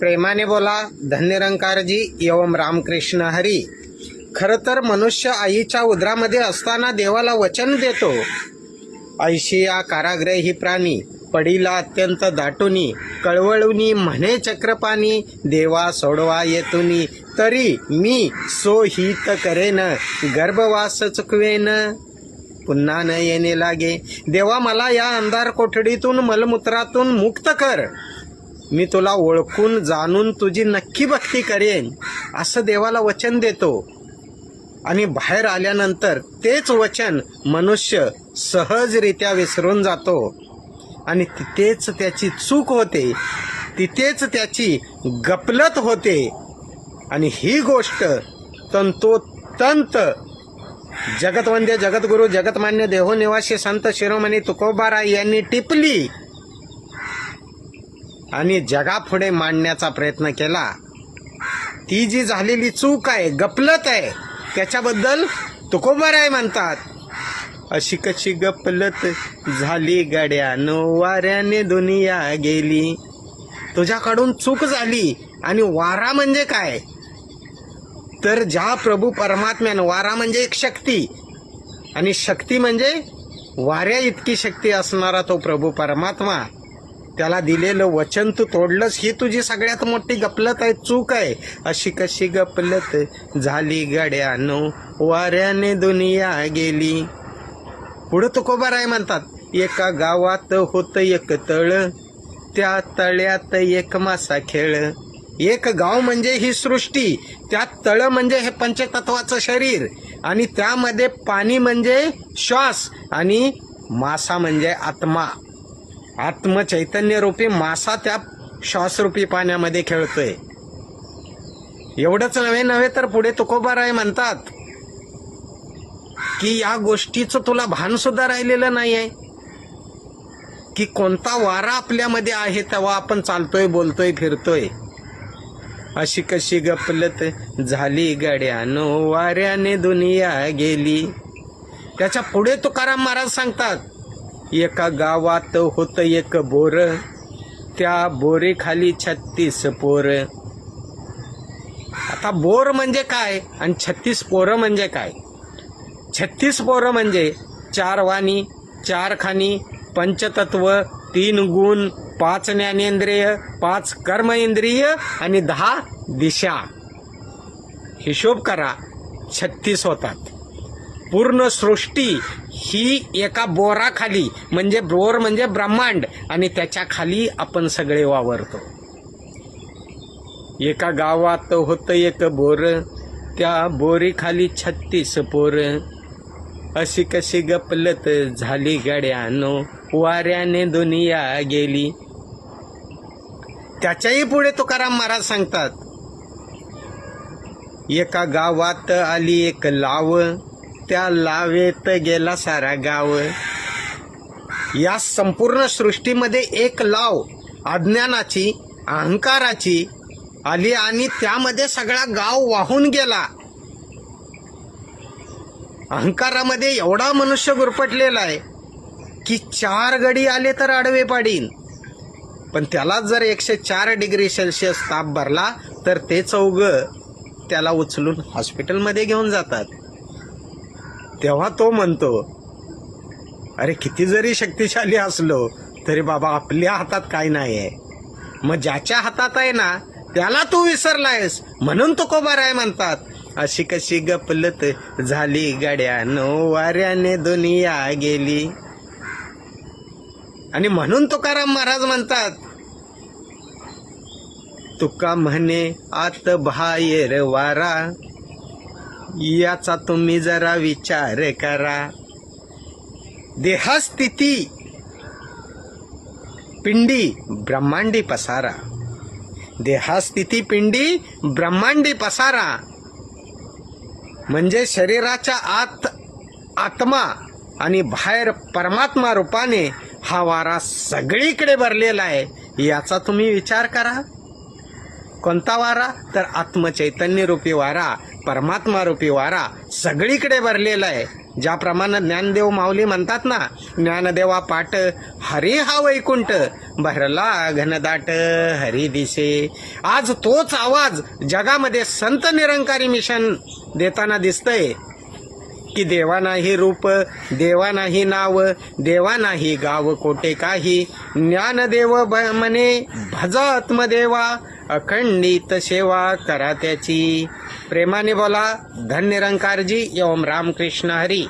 प्रेमाने बोला धन्यरंकारजी एवम रामकृष्ण हरी. खरं तर मनुष्य आईच्या उदरामध्ये असताना देवाला वचन देतो. ऐशिया काराग्रह ही प्राणी पडीला अत्यंत दाटुनी कळवळुनी म्हणे चक्रपाणी देवा सोडवा येतुनी तरी मी सो हित करेन गर्भवास चुकवेन. पुन्हा न येणे लागे. देवा मला या अंधार कोठडीतून मलमूत्रातून मुक्त कर. मी तुला ओळखून जाणून तुझी नक्की भक्ती करेन असं देवाला वचन देतो. आणि बाहेर आल्यानंतर तेच वचन मनुष्य सहजरित्या विसरून जातो. आणि तिथेच त्याची चूक होते तिथेच त्याची गपलत होते. आणि ही गोष्ट तंतोतंत जगतवंद्य जगद्गुरु जगतमान्य देहोनिवासी संत शिरोमणी तुकोबाराय यांनी टिपली. आणि जगापुढे मांडण्याचा प्रयत्न केला. ती जी झालेली चूक आहे गपलत आहे त्याच्याबद्दल तुकोबाराय म्हणतात. अशी कशी गपलत झाली गड्यानो? वाऱ्याने दुनिया गेली. तुझ्याकडून चूक झाली आणि वारा म्हणजे काय? तर ज्या प्रभू परमात्म्यानं वारा म्हणजे एक शक्ती. आणि शक्ती म्हणजे वाऱ्या इतकी शक्ती असणारा तो प्रभू परमात्मा. त्याला दिलेलं वचन तू तोडलंस ही तुझी सगळ्यात मोठी गपलत आहे चूक आहे. अशी कशी गपलत झाली गड्यानो? वाऱ्याने दुनिया गेली. पुढं तुकोबाराय म्हणतात. एका गावात होत एक तळ त्या तळ्यात एक मासा खेळ. एक गाव म्हणजे ही सृष्टी त्यात तळ म्हणजे हे पंचतत्वाचं शरीर आणि त्यामध्ये पाणी म्हणजे श्वास आणि मासा म्हणजे आत्मा. आत्मचैतन्य रूपी मासा त्या श्वासरूपी पाण्यामध्ये खेळतोय. एवढंच नव्हे नव्हे तर पुढे तुकोबाराय म्हणतात की या गोष्टीचं तुला भान सुद्धा राहिलेलं नाही आहे की कोणता वारा आपल्यामध्ये आहे तेव्हा आपण चालतोय बोलतोय फिरतोय. अशी कशी गपलत झाली गड्यानो वाऱ्याने दुनिया गेली. त्याच्या पुढे तुकाराम महाराज सांगतात एका गावात होत एक बोर. त्या बोरीखाली छत्तीस पोर. आता बोर म्हणजे काय आणि छत्तीस पोरं म्हणजे काय? छत्तीस पोरं म्हणजे चार वाणी चार खानी पंचतत्व तीन गुण पाच ज्ञानेंद्रिय पाच कर्म इंद्रिय आणि दहा दिशा. हिशोब करा छत्तीस होतात. पूर्ण सृष्टी ही एका बोराखाली म्हणजे बोर म्हणजे ब्रह्मांड आणि त्याच्याखाली आपण सगळे वावरतो. एका गावात होतं एक बोर त्या बोरीखाली छत्तीस पोर. अशी कशी गपलत झाली गड्यानो वाऱ्याने दुनिया गेली. त्याच्याही पुढे तुकाराम महाराज सांगतात एका गावात आली एक लाव त्या लावेत गेला सारा गाव. या संपूर्ण सृष्टीमध्ये एक लाव अज्ञानाची अहंकाराची आली आणि त्यामध्ये सगळा गाव वाहून गेला. अहंकारामध्ये एवढा मनुष्य गुरपटलेला आहे की चार गडी आले तर आडवे पाडीन. पण त्याला जर एकशे चार डिग्री सेल्सिअस ताप भरला तर ते चौघ त्याला उचलून हॉस्पिटलमध्ये घेऊन जातात. तेव्हा तो म्हणतो अरे किती जरी शक्तिशाली असलो तरी बाबा आपल्या हातात काय नाही आहे मग ज्याच्या हातात आहे ना त्याला तू विसरलायस. म्हणून तो कोबाराय म्हणतात अशी कशी गपलत झाली गाड्यानो वाऱ्याने दुनिया गेली. आणि म्हणून तुकाराम महाराज म्हणतात तुका म्हणे आत बाहेर वारा याचा तुम्ही जरा विचार करा. देहस्थिती. पिंडी ब्रह्मांडी पसारा. देहास्थिती पिंडी ब्रह्मांडी पसारा. म्हणजे शरीराच्या आत आत्मा आणि बाहेर परमात्मा रूपाने हा वारा सगळीकडे भरलेला आहे. याचा तुम्ही विचार करा. कोणता वारा? तर आत्मचैतन्य रूपी वारा परमात्मा रूपी वारा सगळीकडे भरलेला आहे. ज्याप्रमाणे ज्ञानदेव माऊली म्हणतात ना ज्ञानदेवा पाट हरी हा वैकुंठ भरला घनदाट हरी दिसे आज तोच आवाज जगामध्ये संत निरंकारी मिशन देताना दिसतंय. की देवा नाही रूप देवा नाही नाव देवा नाही गाव कोटे काही. ज्ञानदेव म्हणे भज आत्मदेवा अखंडित सेवा करा त्याची. प्रेमाने बोला धन निरंकारजी ओम रामकृष्ण हरी.